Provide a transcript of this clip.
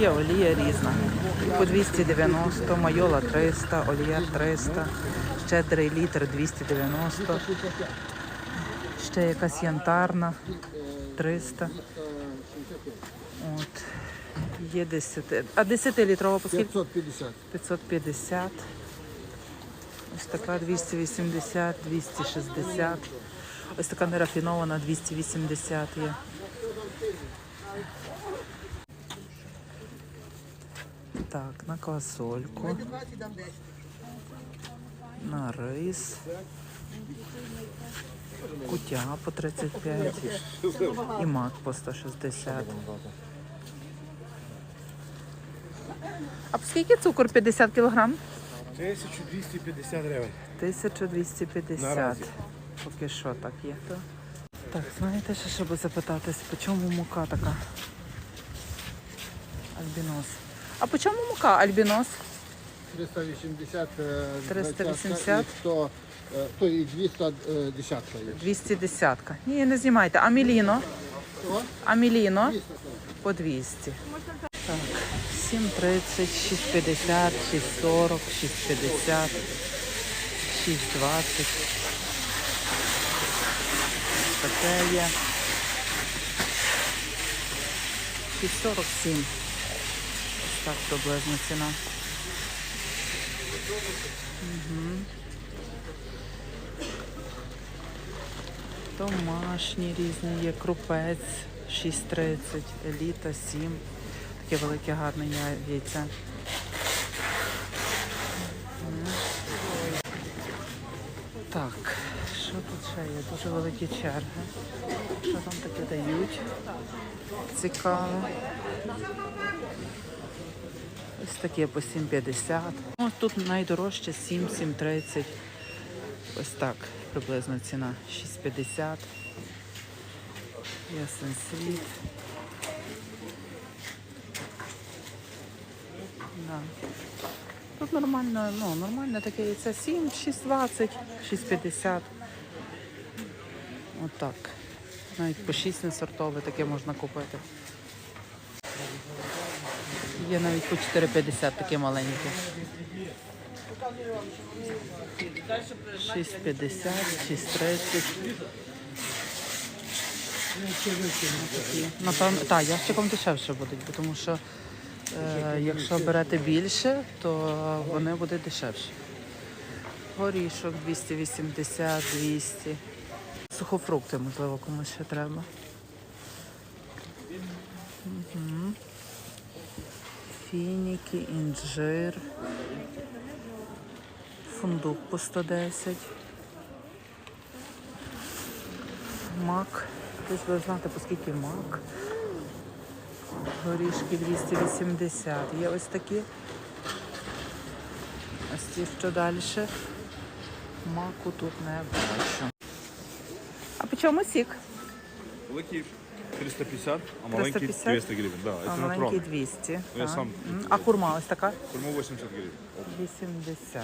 Є олія різна. По 290, майола 300, олія 300, щедрий літр 290. Ще якась янтарна 300. От. Є 10. А 10 літрова по скільки? 550. 550. Ось така 280, 260. Ось така нерафінована 280 є. Так, на квасольку. На рис. Кутя по 35 і мак по 160. А по скільки цукор 50 кілограм? 1250 гривень. 1250. Наразі. Поки що так є. То. Так, знаєте, що щоб запитатись, по чому мука така? Альбінос. А по чому мука альбінос? 380, е, 380. і 100, е, то і 210 є. 210. Ні, не знімайте. А міліно? А міліно? 200. По 200. Так, 7,30, 6,50, 6,40, 6,50, 6,20. Таке є. 6,47. Ось так приблизно ціна. Мгм. Домашні різні є, крупець 6,30, еліта 7. Таке велике гарне яйце. Так, що тут ще є? Дуже великі черги. Що там таке дають? Цікаво. Ось таке по 7,50. Ну, тут найдорожче 7, 7,30. Ось так приблизно ціна 6,50. Ясен світ. Да. Тут нормально, ну, нормально таке яйце 7, 6,20, 6,50. Отак. Навіть по 6 несортове таке можна купити. Є навіть по 4,50 таке маленьке. 6,50, 6,30. Напевно, так, ящиком дешевше будуть, тому що е, якщо берете більше, то вони будуть дешевші. Горішок 280, 200. Сухофрукти, можливо, комусь ще треба. Мгм. Фініки, інжир. Фундук по 110. Мак. Хтось буде знати, по скільки мак. Горішки 280. Є ось такі. Ось ці що далі. Маку тут не бачу. А по чому сік? Великий 350, а маленький 350? 200 гривень. Да, А це маленький натурально. 200. Я так. сам М, А хурма ось така? Корму 80 гривень. 80.